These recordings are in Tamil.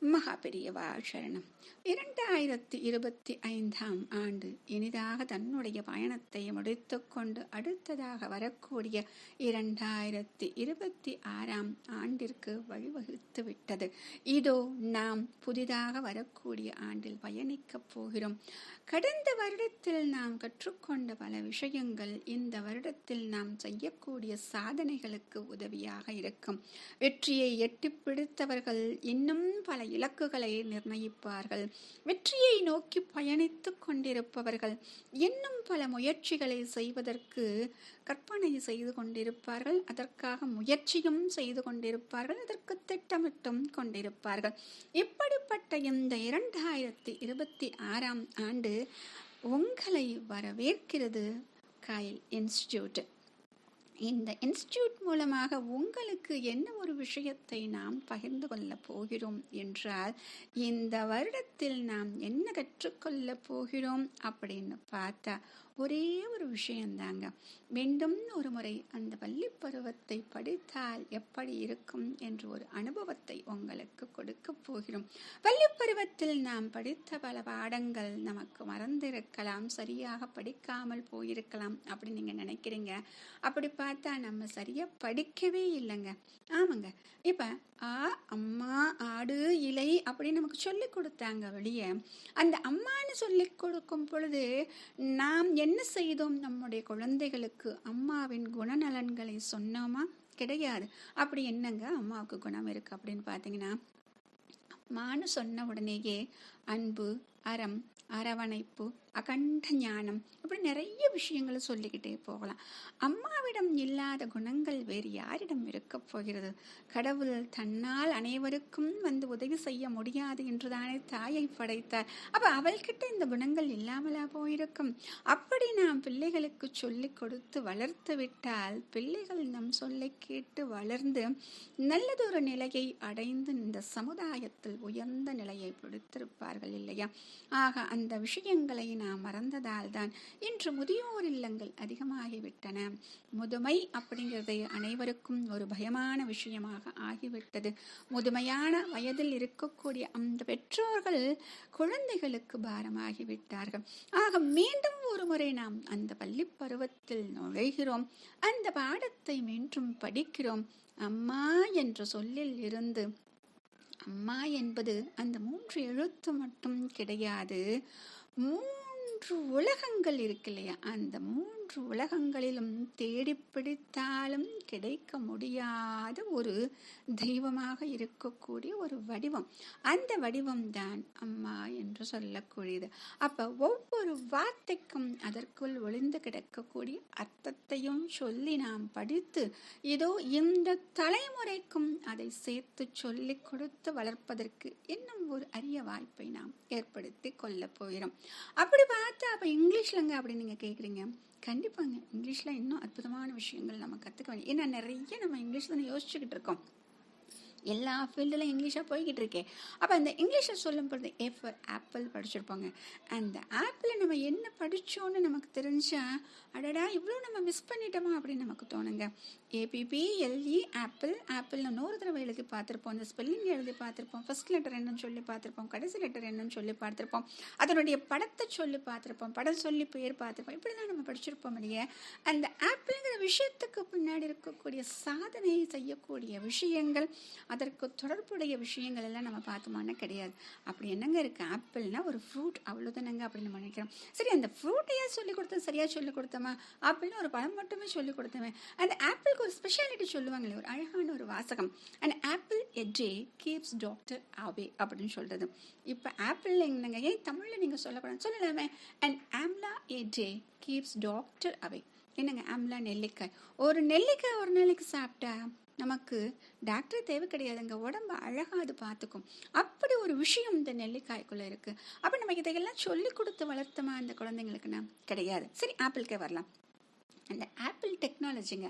மகா பெரியவா சரணம். இரண்டாயிரத்தி இருபத்தி ஐந்தாம் ஆண்டு இனிதாக தன்னுடைய பயணத்தை முடித்துக்கொண்டு அடுத்ததாக வரக்கூடிய இரண்டாயிரத்தி இருபத்தி ஆறாம் ஆண்டிற்கு வழிவகுத்து விட்டது. இதோ நாம் புதிதாக வரக்கூடிய ஆண்டில் பயணிக்கப் போகிறோம். கடந்த வருடத்தில் நாம் கற்றுக்கொண்ட பல விஷயங்கள் இந்த வருடத்தில் நாம் செய்யக்கூடிய சாதனைகளுக்கு உதவியாக இருக்கும். வெற்றியை எட்டி பிடித்தவர்கள் இன்னும் பல இலக்குகளை நிர்ணயிப்பார்கள். வெற்றியை நோக்கி பயணித்துக் கொண்டிருப்பவர்கள் இன்னும் பல முயற்சிகளை செய்வதற்கு கற்பனை செய்து கொண்டிருப்பார்கள். அதற்காக முயற்சியும் செய்து கொண்டிருப்பார்கள். அதற்கு திட்டமிட்டும் கொண்டிருப்பார்கள். இப்படிப்பட்ட இந்த இரண்டாயிரத்தி இருபத்தி ஆறாம் ஆண்டு உங்களை வரவேற்கிறது. காயல் இன்ஸ்டிடியூட் இந்த இன்ஸ்டியூட் மூலமாக உங்களுக்கு என்ன ஒரு விஷயத்தை நாம் பகிர்ந்து கொள்ளப் போகிறோம் என்றால் இந்த வருடத்தில் நாம் என்ன கற்றுக்கொள்ளப் போகிறோம் அப்படின்னு பார்த்தா ஒரே ஒரு விஷயந்தாங்க. மீண்டும் ஒரு முறை அந்த பள்ளி பருவத்தை படித்தால் எப்படி இருக்கும் என்ற ஒரு அனுபவத்தை உங்களுக்கு கொடுக்க போகிறோம். பள்ளி பருவத்தில் நாம் படித்த பல பாடங்கள் நமக்கு மறந்திருக்கலாம் சரியாக படிக்காமல் போயிருக்கலாம் அப்படின்னு நீங்க நினைக்கிறீங்க. அப்படி பார்த்தா நம்ம சரியா படிக்கவே இல்லைங்க. ஆமாங்க. இப்ப ஆ அம்மா ஆடு இலை அப்படின்னு நமக்கு சொல்லி கொடுத்தாங்க வெளியே. அந்த அம்மான்னு சொல்லி கொடுக்கும் பொழுது நாம் என்ன செய்தோம்? நம்முடைய குழந்தைகளுக்கு அம்மாவின் குணநலன்களை சொன்னோமா? கிடையாது. அப்படி என்னங்க அம்மாவுக்கு குணம் இருக்கு அப்படின்னு பார்த்தீங்கன்னா அம்மான்னு சொன்ன உடனேயே அன்பு அறம் அரவணைப்பு அகண்ட ஞானம் இப்படி நிறைய விஷயங்களை சொல்லிக்கிட்டே போகலாம். அம்மாவிடம் இல்லாத குணங்கள் வேறு யாரிடம் இருக்க போகிறது? கடவுள் தன்னால் அனைவருக்கும் வந்து உதவி செய்ய முடியாது என்றுதானே தாயை படைத்தார். அப்ப அவள்கிட்ட இந்த குணங்கள் இல்லாமலா போயிருக்கும்? அப்படி நாம் பிள்ளைகளுக்கு சொல்லி கொடுத்து வளர்த்து விட்டால் பிள்ளைகள் நம் சொல்லை கேட்டு வளர்ந்து நல்லதொரு நிலையை அடைந்து இந்த சமுதாயத்தில் உயர்ந்த நிலையை பிடித்திருப்பார்கள் இல்லையா? ஆக அந்த விஷயங்களை நாம் மறந்ததால் தான் இன்று முதியோர் இல்லங்கள் அதிகமாகிவிட்டன. முதுமை அப்படிங்கிறது அனைவருக்கும் ஒரு பயமான விஷயமாக ஆகிவிட்டது. முதுமையான வயதில் இருக்கக்கூடிய அந்த பெற்றோர்கள் குழந்தைகளுக்கு பாரமாகிவிட்டார்கள். ஆக மீண்டும் ஒரு முறை நாம் அந்த பள்ளி பருவத்தில் நுழைகிறோம். அந்த பாடத்தை மீண்டும் படிக்கிறோம். அம்மா என்ற சொல்லில் இருந்து அம்மா என்பது அந்த மூன்று எழுத்து மட்டும் கிடையாது. மூன்று உலகங்கள் இருக்கு இல்லையா? அந்த மூன்று உலகங்களிலும் தேடி பிடித்தாலும் கிடைக்க முடியாத ஒரு தெய்வமாக இருக்கக்கூடிய ஒரு வடிவம். அந்த வடிவம் தான் அம்மா என்று சொல்லக்கூடியது. அப்ப ஒவ்வொரு வார்த்தைக்கும் அதற்குள் ஒளிந்து கிடக்கக்கூடிய அர்த்தத்தையும் சொல்லி நாம் படித்து இதோ இந்த தலைமுறைக்கும் அதை சேர்த்து சொல்லி கொடுத்து வளர்ப்பதற்கு இன்னும் ஒரு அரிய வாய்ப்பை நாம் ஏற்படுத்தி கொள்ள போகிறோம். அப்படி பார்த்தா அப்ப இங்கிலீஷ்லங்க அப்படின்னு நீங்க கேக்குறீங்க. கண்டிப்பாங்க இங்கிலீஷில் இன்னும் அற்புதமான விஷயங்கள் நம்ம கற்றுக்க வேண்டிய ஏன்னா நிறைய நம்ம இங்கிலீஷ் தானே யோசிச்சுக்கிட்டு இருக்கோம். எல்லா ஃபீல்டில் இங்கிலீஷாக போய்கிட்டு இருக்கே அப்போ அந்த இங்கிலீஷை சொல்லும் பொழுது ஏ ஃபார் ஆப்பிள் படிச்சிருப்போங்க அந்த ஆப்பிள் நம்ம என்ன படித்தோன்னு நமக்கு தெரிஞ்சா அடடா இவ்வளோ நம்ம மிஸ் பண்ணிட்டோமா அப்படின்னு நமக்கு தோணுங்க. ஏபிபி எல்இ ஆப்பிள் ஆப்பிள்னு நூறு தடவை எழுதி பார்த்துருப்போம். அந்த ஸ்பெல்லிங் எழுதி பார்த்துருப்போம். ஃபர்ஸ்ட் லெட்டர் என்னன்னு சொல்லி பார்த்துருப்போம். கடைசி லெட்டர் என்னன்னு சொல்லி பார்த்துருப்போம். அதனுடைய படத்தை சொல்லி பார்த்துருப்போம். படம் சொல்லி பேர் பார்த்துருப்போம். இப்படி தான் நம்ம படிச்சிருப்போம் இல்லையே. அந்த ஆப்பிள்ங்கிற விஷயத்துக்கு பின்னாடி இருக்கக்கூடிய சாதனையை செய்யக்கூடிய விஷயங்கள் அதற்கு தொடர்புடைய விஷயங்கள் எல்லாம் நம்ம பார்த்தோமானா கிடையாது. அப்படி என்னங்க இருக்கு? ஆப்பிள்னா ஒரு ஃப்ரூட் அவ்வளோதானங்க அப்படின்னு நம்ம நினைக்கிறோம். சரி அந்த ஃப்ரூட்டையே சொல்லி கொடுத்தோம்? சரியாக சொல்லி கொடுத்தோமா? ஆப்பிள்னு ஒரு பழம் மட்டுமே சொல்லி கொடுத்தோமே. அந்த ஆப்பிளுக்கு ஒரு ஸ்பெஷாலிட்டி சொல்லுவாங்களே ஒரு அழகான ஒரு வாசகம். And apple a day keeps doctor away அப்படின்னு சொல்கிறது இப்போ ஆப்பிள் என்னங்க? ஏன் தமிழில் நீங்கள் சொல்லக்கூடாது? சொல்லலாமே. And amla a day keeps doctor away என்னங்க? ஆம்லா நெல்லிக்காய். ஒரு நெல்லிக்காய் ஒரு நாளைக்கு சாப்பிட்டா நமக்கு டாக்டர் தேவை கிடையாதுங்க. உடம்பு அழகாக அது பார்த்துக்கும். அப்படி ஒரு விஷயம் இந்த நெல்லிக்காய்க்குள்ளே இருக்குது அப்போ நம்ம இதையெல்லாம் சொல்லி கொடுத்து வளர்த்தமா அந்த குழந்தைங்களுக்குன்னா கிடையாது. சரி ஆப்பிள்கே வரலாம். அந்த ஆப்பிள் டெக்னாலஜிங்க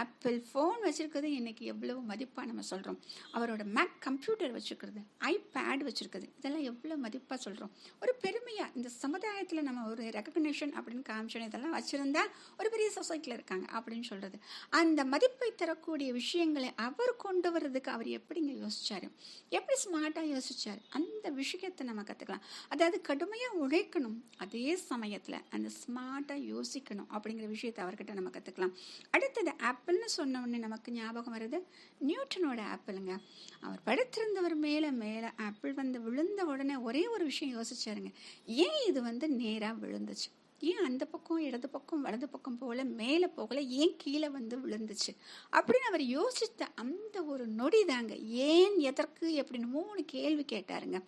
ஆப்பிள் ஃபோன் வச்சுருக்கிறது இன்றைக்கி எவ்வளோ மதிப்பாக நம்ம சொல்கிறோம் அவரோட மேக் கம்ப்யூட்டர் வச்சுருக்கிறது ஐபேட் வச்சுருக்குது இதெல்லாம் எவ்வளோ மதிப்பாக சொல்கிறோம் ஒரு பெருமையாக இந்த சமுதாயத்தில் நம்ம ஒரு ரெக்கக்னேஷன் அப்படின்னு காமிச்சோம் இதெல்லாம் வச்சுருந்தா ஒரு பெரிய சொசைட்டியில் இருக்காங்க அப்படின்னு சொல்கிறது அந்த மதிப்பை தரக்கூடிய விஷயங்களை அவர் கொண்டு வர்றதுக்கு அவர் எப்படிங்க யோசிச்சார்? எப்படி ஸ்மார்ட்டாக யோசிச்சார்? அந்த விஷயத்தை நம்ம கற்றுக்கலாம் அதாவது கடுமையாக உழைக்கணும். அதே சமயத்தில் அந்த ஸ்மார்ட்டாக யோசிக்கணும் அப்படிங்கிற விஷயத்தை அவர்கிட்ட நம்ம கற்றுக்கலாம் அடுத்தது ஆப்பிள்னு சொன்ன உடனே நமக்கு ஞாபகம் வருது நியூட்டனோட ஆப்பிளுங்க. அவர் படுத்திருந்தவர் மேலே மேலே ஆப்பிள் வந்து விழுந்த உடனே ஒரே ஒரு விஷயம் யோசிச்சாருங்க. ஏன் இது வந்து நேராக விழுந்துச்சு? ஏன் அந்த பக்கம் இடது பக்கம் வலது பக்கம் போகல மேலே போகல ஏன் கீழே வந்து விழுந்துச்சு? அப்படின்னு அவர் யோசித்த அந்த ஒரு நொடி தாங்க. ஏன் எதற்கு எப்படின்னு மூணு கேள்வி கேட்டாருங்க.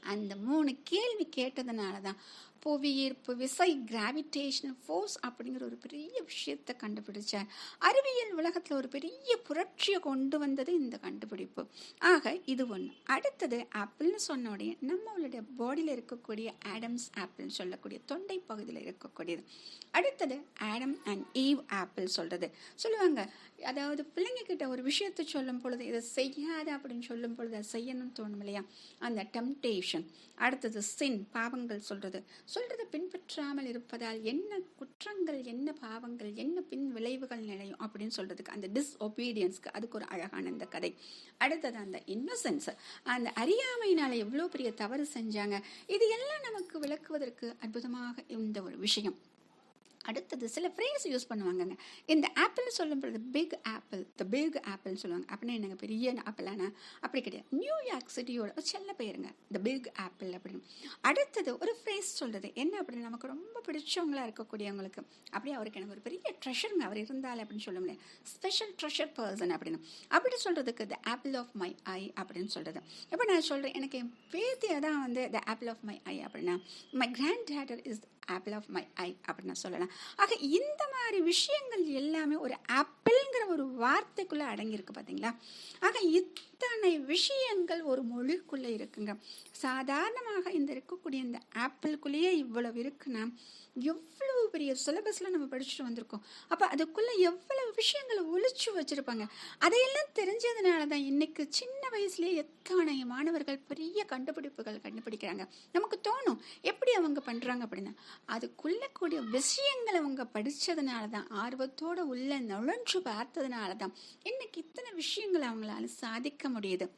அந்த மூணு கேள்வி கேட்டதுனால தான் புவியீர்ப்பு விசை கிராவிடேஷனல் ஃபோர்ஸ் அப்படிங்கிற ஒரு பெரிய விஷயத்தை கண்டுபிடிச்சார். அறிவியல் உலகத்தில் ஒரு பெரிய புரட்சியை கொண்டு வந்தது இந்த கண்டுபிடிப்பு. ஆக இது ஒன்று அடுத்தது ஆப்பிள்னு சொன்ன உடைய நம்மளுடைய பாடியில் இருக்கக்கூடிய ஆடம்ஸ் ஆப்பிள்னு சொல்லக்கூடிய தொண்டை பகுதியில் இருக்கக்கூடியது. அடுத்தது ஆடம் அண்ட் ஈவ் ஆப்பிள் சொல்கிறது சொல்லுவாங்க அதாவது பிள்ளைங்க கிட்ட ஒரு விஷயத்தை சொல்லும் பொழுது இதை செய்யாத அப்படின்னு சொல்லும் பொழுது அதை செய்யணும்னு தோணும் இல்லையா? அந்த டெம்டேஷன் அடுத்தது சின் பாவங்கள் சொல்கிறது சொல்றதை பின்பற்றாமல் இருப்பதால் என்ன குற்றங்கள் என்ன பாவங்கள் என்ன பின் விளைவுகள் நிலையும் அப்படின்னு சொல்றதுக்கு அந்த டிஸ்ஒபீடியன்ஸ்க்கு அதுக்கு ஒரு அழகான இந்த கதை. அடுத்தது அந்த இன்னசென்ஸ் அந்த அறியாமையினால எவ்வளோ பெரிய தவறு செஞ்சாங்க? இது எல்லாம் நமக்கு விளக்குவதற்கு அற்புதமாக இந்த ஒரு விஷயம். அடுத்தது சில ஃப்ரேஸ் யூஸ் பண்ணுவாங்கங்க. இந்த ஆப்பிள் சொல்லும் பொழுது பிக் ஆப்பிள் த பிக் ஆப்பிள்னு சொல்லுவாங்க. அப்படின்னா என்னங்க பெரிய ஆப்பிளானா அப்படி கிடையாது. நியூயார்க் சிட்டியோட ஒரு செல்ல பெயருங்க த பிக் ஆப்பிள் அப்படின்னு. அடுத்தது ஒரு ஃப்ரேஸ் சொல்கிறது என்ன அப்படின்னு நமக்கு ரொம்ப பிடிச்சவங்களாக இருக்கக்கூடியவங்களுக்கு அப்படியே அவருக்கு எனக்கு ஒரு பெரிய ட்ரெஷருங்க அவர் இருந்தால் அப்படின்னு சொல்ல முடியாது. ஸ்பெஷல் ட்ரெஷர் பர்சன் அப்படின்னு. அப்படி சொல்கிறதுக்கு the apple of my eye அப்படின்னு சொல்கிறது இப்போ நான் சொல்கிறேன் எனக்கு என் பேத்தியை தான் வந்து the apple of my eye அப்படின்னா my granddaughter is apple of my eye அப்படின்னு சொல்லலாம். ஆக இந்த மாதிரி விஷயங்கள் எல்லாமே ஒரு ஆப்பிள்ங்கிற ஒரு வார்த்தைக்குள்ளே அடங்கியிருக்கு பார்த்தீங்களா ஆக இத்தனை விஷயங்கள் ஒரு மொழிக்குள்ளே இருக்குங்க. சாதாரணமாக இந்த இருக்கக்கூடிய இந்த ஆப்பிள்குள்ளேயே இவ்வளவு இருக்குன்னா எவ்வளவு பெரிய சிலபஸில் நம்ம படிச்சுட்டு வந்திருக்கோம். அப்போ அதுக்குள்ளே எவ்வளவு விஷயங்களை ஒழிச்சு வச்சுருப்பாங்க. அதையெல்லாம் தெரிஞ்சதுனால தான் இன்றைக்கு சின்ன வயசுலேயே எத்தனை மாணவர்கள் பெரிய கண்டுபிடிப்புகள் கண்டுபிடிக்கிறாங்க. நமக்கு தோணும் எப்படி அவங்க பண்ணுறாங்க அப்படின்னா அதுக்குள்ள கூடிய விஷயங்களை அவங்க படித்ததுனால தான் ஆர்வத்தோடு உள்ள நுழைஞ்சு பார்த்ததுனால தான் இன்னைக்கு இத்தனை விஷயங்களை அவங்களால சாதிக்க முடியுது.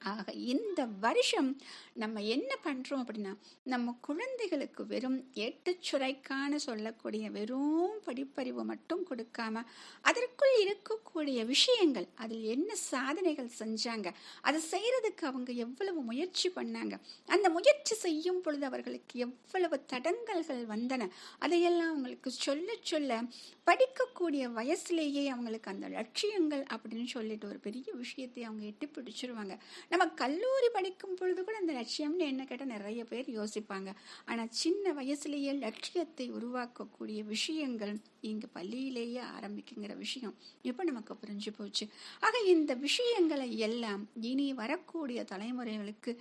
ஆக இந்த வருஷம் நம்ம என்ன பண்ணுறோம் அப்படின்னா நம்ம குழந்தைகளுக்கு வெறும் எட்டுச்சுரைக்கான சொல்லக்கூடிய வெறும் படிப்பறிவு மட்டும் கொடுக்காம அதற்குள் இருக்கக்கூடிய விஷயங்கள் அதில் என்ன சாதனைகள் செஞ்சாங்க அதை செய்கிறதுக்கு அவங்க எவ்வளவு முயற்சி பண்ணாங்க அந்த முயற்சி செய்யும் பொழுது அவர்களுக்கு எவ்வளவு தடங்கல்கள் வந்தன அதையெல்லாம் அவங்களுக்கு சொல்ல சொல்ல படிக்கக்கூடிய வயசுலேயே அவங்களுக்கு அந்த லட்சியங்கள் அப்படின்னு சொல்லிட்டு ஒரு பெரிய விஷயத்தை அவங்க எட்டி பிடிச்சிருவாங்க. நம்ம கல்லூரி படிக்கும் பொழுது கூட அந்த லட்சியம்னு என்ன கேட்டால் நிறைய பேர் யோசிப்பாங்க. ஆனால் சின்ன வயசுலேயே லட்சியத்தை உருவாக்கக்கூடிய விஷயங்கள் இங்கே பள்ளியிலேயே ஆரம்பிக்குங்கிற விஷயம் இப்போ நமக்கு புரிஞ்சு போச்சு. ஆக இந்த விஷயங்களை எல்லாம் இனி வரக்கூடிய தலைமுறைகளுக்கு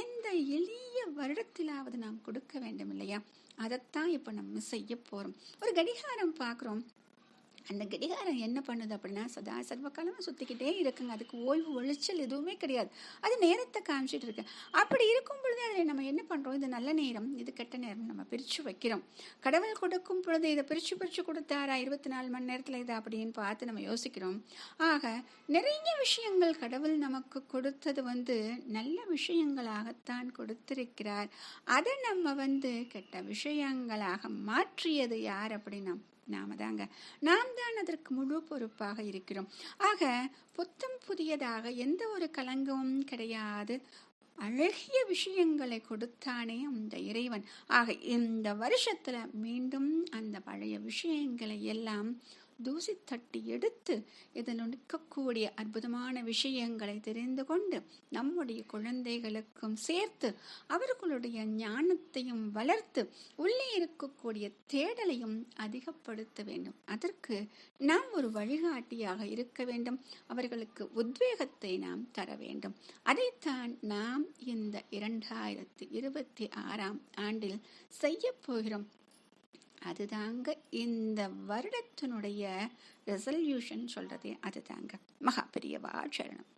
இந்த எளிய வருடத்திலாவது நாம் கொடுக்க வேண்டும் இல்லையா? அதைத்தான் இப்போ நம்ம செய்ய போகிறோம் ஒரு கடிகாரம் பார்க்குறோம். அந்த கடிகாரம் என்ன பண்ணுது அப்படின்னா சதா சர்வகாலமாக சுற்றிக்கிட்டே இருக்குங்க. அதுக்கு ஓய்வு ஒழிச்சல் எதுவுமே கிடையாது. அது நேரத்தை காமிச்சிட்டு இருக்கு. அப்படி இருக்கும் பொழுது அதில் நம்ம என்ன பண்ணுறோம் இது நல்ல நேரம் இது கெட்ட நேரம் நம்ம பிரித்து வைக்கிறோம். கடவுள் கொடுக்கும் பொழுது இதை பிரித்து பிரித்து கொடுத்தாரா? இருபத்தி நாலு மணி நேரத்தில் இது அப்படின்னு பார்த்து நம்ம யோசிக்கிறோம். ஆக நிறைய விஷயங்கள் கடவுள் நமக்கு கொடுத்தது வந்து நல்ல விஷயங்களாகத்தான் கொடுத்திருக்கிறார். அதை நம்ம வந்து கெட்ட விஷயங்களாக மாற்றியது யார் அப்படின்னா நாம தாங்க. நாம் தான் அதற்கு முழு பொறுப்பாக இருக்கிறோம். ஆக புத்தம் புதியதாக எந்த ஒரு கலங்கமும் கிடையாது. அழகிய விஷயங்களை கொடுத்தானே அந்த இறைவன். ஆக இந்த வருஷத்துல மீண்டும் அந்த பழைய விஷயங்களை எல்லாம் தூசி தட்டி எடுத்து இதில் நிற்கக்கூடிய அற்புதமான விஷயங்களை தெரிந்து கொண்டு நம்முடைய குழந்தைகளுக்கும் சேர்த்து அவர்களுடைய ஞானத்தையும் வளர்த்து உள்ளே இருக்கக்கூடிய தேடலையும் அதிகப்படுத்த வேண்டும். அதற்கு நாம் ஒரு வழிகாட்டியாக இருக்க வேண்டும். அவர்களுக்கு உத்வேகத்தை நாம் தர வேண்டும். அதைத்தான் நாம் இந்த இரண்டாயிரத்தி இருபத்தி ஆறாம் ஆண்டில் செய்ய போகிறோம். அதுதாங்க இந்த வருடத்தினுடைய ரெசல்யூஷன் சொல்றதே அதுதாங்க. மகா பெரியவா சரணம்.